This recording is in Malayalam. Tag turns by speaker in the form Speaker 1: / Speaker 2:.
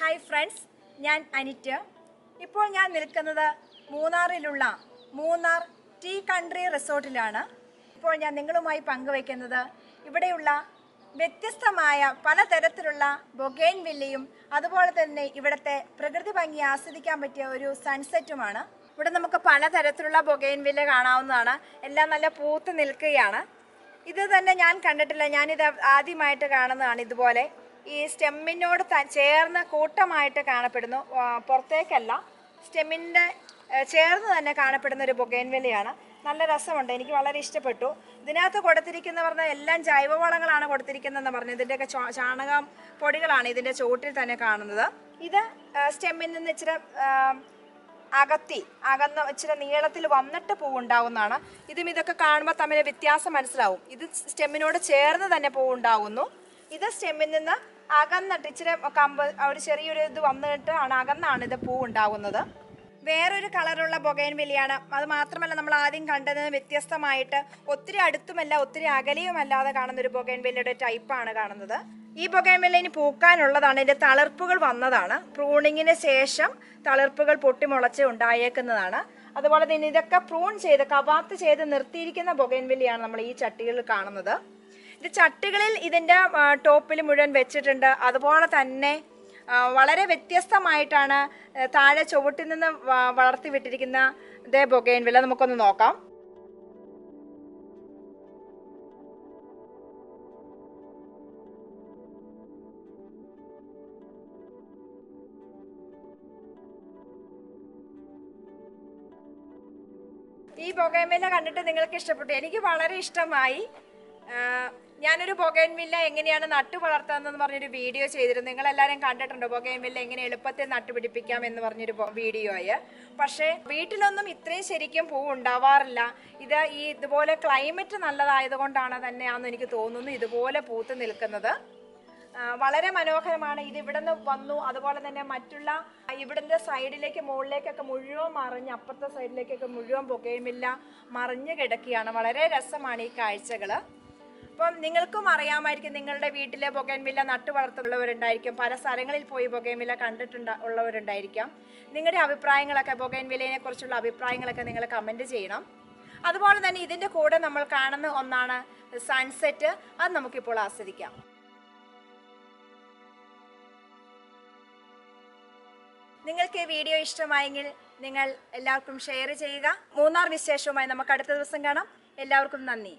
Speaker 1: ഹായ് ഫ്രണ്ട്സ് ഞാൻ അനിറ്റ്. ഇപ്പോൾ ഞാൻ നിൽക്കുന്നത് മൂന്നാറിലുള്ള മൂന്നാർ ടീ കൺട്രി റിസോർട്ടിലാണ്. ഇപ്പോൾ ഞാൻ നിങ്ങളുമായി പങ്കുവയ്ക്കുന്നത് ഇവിടെയുള്ള വ്യത്യസ്തമായ പലതരത്തിലുള്ള ബൊഗൈൻ വില്ലയും അതുപോലെ തന്നെ ഇവിടുത്തെ പ്രകൃതി ഭംഗി ആസ്വദിക്കാൻ പറ്റിയ ഒരു സൺസെറ്റുമാണ്. ഇവിടെ നമുക്ക് പലതരത്തിലുള്ള ബൊഗൈൻ വില്ല കാണാവുന്നതാണ്. എല്ലാം നല്ല പൂത്ത് നിൽക്കുകയാണ്. ഇത് തന്നെ ഞാൻ കണ്ടിട്ടില്ല. ഞാനിത് ആദ്യമായിട്ട് കാണുന്നതാണ് ഇതുപോലെ. ഈ സ്റ്റെമ്മിനോട് ചേർന്ന് കൂട്ടമായിട്ട് കാണപ്പെടുന്നു. പുറത്തേക്കല്ല സ്റ്റെമ്മിന്റെ ചേർന്ന് തന്നെ കാണപ്പെടുന്ന ഒരു ബൊഗൈൻവില്ലയാണ് നല്ല രസമുണ്ട് എനിക്ക് വളരെ ഇഷ്ടപ്പെട്ടു. ഇതിനകത്ത് കൊടുത്തിരിക്കുന്ന പറഞ്ഞാൽ എല്ലാം ജൈവവളങ്ങളാണ് കൊടുത്തിരിക്കുന്നതെന്ന് പറഞ്ഞു ഇതിന്റെയൊക്കെ ചാണകം പൊടികളാണ് ഇതിന്റെ ചുവട്ടിൽ തന്നെ കാണുന്നത്. ഇത് സ്റ്റെമ്മിൽ നിന്ന് ഇച്ചിരി അകത്തി അകന്ന് ഇച്ചിരി നീളത്തിൽ വന്നിട്ട് പൂവുണ്ടാവുന്നതാണ്. ഇതും ഇതൊക്കെ കാണുമ്പോൾ തമ്മിൽ വ്യത്യാസം മനസ്സിലാവും. ഇത് സ്റ്റെമ്മിനോട് ചേർന്ന് തന്നെ പൂവുണ്ടാവുന്നു. ഇത് സ്റ്റെമ്മിൽ നിന്ന് അകന്നിട്ട് ഇച്ചിരി കമ്പ് ഒരു ചെറിയൊരു ഇത് വന്നിട്ട് ആണ് അകന്നാണ് ഇത് പൂ ഉണ്ടാകുന്നത്. വേറൊരു കളറുള്ള ബൊഗൈൻവിലിയാണ് അത് മാത്രമല്ല നമ്മൾ ആദ്യം കണ്ടതിന് വ്യത്യസ്തമായിട്ട് ഒത്തിരി അടുത്തുമല്ല ഒത്തിരി അകലെയുമല്ലാതെ കാണുന്ന ഒരു ബൊഗൈൻ വില്ലയുടെ ടൈപ്പാണ് കാണുന്നത്. ഈ ബൊഗൈൻവില്ല ഇനി പൂക്കാനുള്ളതാണ്. ഇതിന്റെ തളിർപ്പുകൾ വന്നതാണ്. പ്രൂണിങ്ങിന് ശേഷം തളിർപ്പുകൾ പൊട്ടിമുളച്ച് ഉണ്ടായേക്കുന്നതാണ്. അതുപോലെ തന്നെ ഇതൊക്കെ പ്രൂൺ ചെയ്ത് കവാത്ത് ചെയ്ത് നിർത്തിയിരിക്കുന്ന ബൊഗൈൻ വില്ലയാണ് നമ്മൾ ഈ ചട്ടികളിൽ കാണുന്നത്. ഇത് ചട്ടികളിൽ ഇതിന്റെ ടോപ്പിൽ മുഴുവൻ വെച്ചിട്ടുണ്ട്. അതുപോലെ തന്നെ വളരെ വ്യത്യസ്തമായിട്ടാണ് താഴെ ചുവട്ടിൽ നിന്ന് വളർത്തി വിട്ടിരിക്കുന്ന ദേ ബൊഗൈൻ വില നമുക്കൊന്ന് നോക്കാം. ഈ ബൊഗൈൻവില്ല കണ്ടിട്ട് നിങ്ങൾക്ക് ഇഷ്ടപ്പെട്ടു. എനിക്ക് വളരെ ഇഷ്ടമായി. ഞാനൊരു ബൊഗൈൻവില്ല എങ്ങനെയാണ് നട്ടു വളർത്തുന്നതെന്ന് പറഞ്ഞൊരു വീഡിയോ ചെയ്തിരുന്നു. നിങ്ങൾ എല്ലാവരും കണ്ടിട്ടുണ്ടോ? ബൊഗൈൻവില്ല എങ്ങനെ എളുപ്പത്തിൽ നട്ടുപിടിപ്പിക്കാം എന്ന് പറഞ്ഞൊരു വീഡിയോ ആയി പക്ഷേ വീട്ടിലൊന്നും ഇത്രയും ശരിക്കും പൂ ഉണ്ടാവാറില്ല. ഇത് ഈ ഇതുപോലെ ക്ലൈമറ്റ് നല്ലതായതുകൊണ്ടാണ് തന്നെയാണെന്ന് എനിക്ക് തോന്നുന്നു ഇതുപോലെ പൂത്ത് നിൽക്കുന്നത്. വളരെ മനോഹരമാണ്. ഇത് ഇവിടെ നിന്ന് വന്നു. അതുപോലെ തന്നെ മറ്റുള്ള ഇവിടുത്തെ സൈഡിലേക്ക് മുകളിലേക്കൊക്കെ മുഴുവൻ മറിഞ്ഞ് അപ്പുറത്തെ സൈഡിലേക്കൊക്കെ മുഴുവൻ പുകയുമില്ല മറിഞ്ഞ് കിടക്കുകയാണ്. വളരെ രസമാണ് ഈ കാഴ്ചകൾ അപ്പം നിങ്ങൾക്കും അറിയാമായിരിക്കും നിങ്ങളുടെ വീട്ടിലെ ബൊഗൈൻവില്ല നട്ടു വളർത്തുള്ളവരുണ്ടായിരിക്കും പല സ്ഥലങ്ങളിൽ പോയി ബൊഗൈൻവില്ല കണ്ടിട്ടുണ്ട് ഉള്ളവരുണ്ടായിരിക്കാം. നിങ്ങളുടെ അഭിപ്രായങ്ങളൊക്കെ ബൊഗൈൻവില്ലയെ കുറിച്ചുള്ള അഭിപ്രായങ്ങളൊക്കെ നിങ്ങൾ കമന്റ് ചെയ്യണം. അതുപോലെ തന്നെ ഇതിന്റെ കൂടെ നമ്മൾ കാണുന്ന ഒന്നാണ് സൺസെറ്റ് അത് നമുക്കിപ്പോൾ ആസ്വദിക്കാം. നിങ്ങൾക്ക് ഈ വീഡിയോ ഇഷ്ടമായെങ്കിൽ നിങ്ങൾ എല്ലാവർക്കും ഷെയർ ചെയ്യുക. മൂന്നാർ വിശേഷവുമായി നമുക്ക് അടുത്ത ദിവസം കാണാം. എല്ലാവർക്കും നന്ദി.